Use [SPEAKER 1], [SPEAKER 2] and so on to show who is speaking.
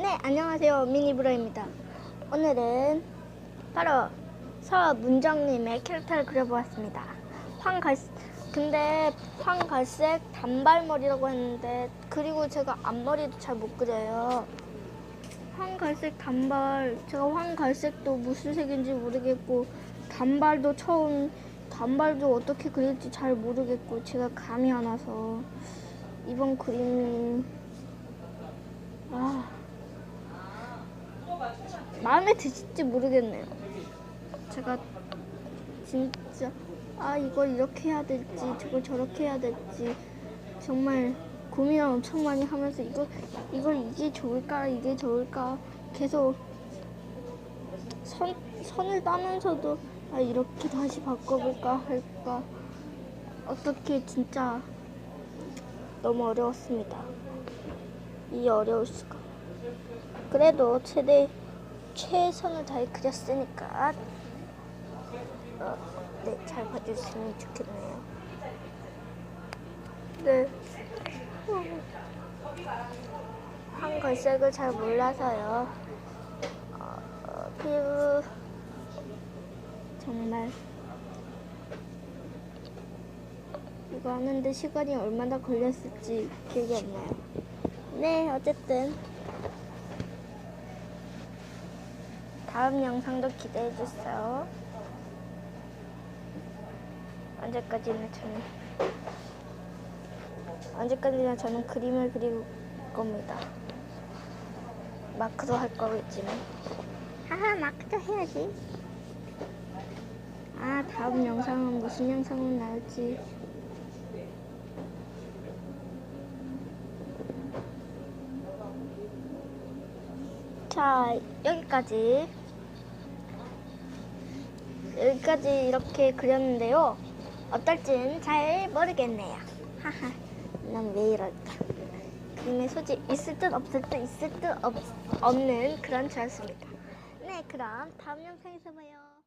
[SPEAKER 1] 네, 안녕하세요. 미니브로입니다. 오늘은 바로 서 문정님의 캐릭터를 그려보았습니다. 황갈색, 근데 황갈색 단발머리라고 했는데, 그리고 제가 앞머리도 잘 못 그려요. 황갈색 단발, 제가 황갈색도 무슨 색인지 모르겠고, 단발도 처음, 단발도 어떻게 그릴지 잘 모르겠고, 제가 감이 안 와서, 이번 그림이, 아. 마음에 드실지 모르겠네요. 제가 진짜 아 이걸 이렇게 해야 될지 저걸 저렇게 해야 될지 정말 고민을 엄청 많이 하면서 이거 이걸 이게 좋을까 이게 좋을까 계속 선 선을 따면서도 아 이렇게 다시 바꿔볼까 할까 어떻게 진짜 너무 어려웠습니다. 이 어려울 수가. 그래도 최대 최선을 다해 그렸으니까 어, 네, 잘 봐주시면 좋겠네요. 네. 한글색을 잘 몰라서요. 어, 어, 그리고 정말 이거 하는데 시간이 얼마나 걸렸을지 기억이 안 나요. 네, 어쨌든 다음 영상도 기대해 주세요. 언제까지나 저는 언제까지나 저는 그림을 그릴 겁니다. 마크도 할 거겠지만 하하 마크도 해야지. 아 다음 영상은 무슨 영상은 나올지 자 여기까지 여기까지 이렇게 그렸는데요. 어떨진 잘 모르겠네요. 하하 난 왜 이럴까. 그림의 소질 있을 듯 없을 듯 있을 듯 없, 없는 그런 저였습니다. 네 그럼 다음 영상에서 봐요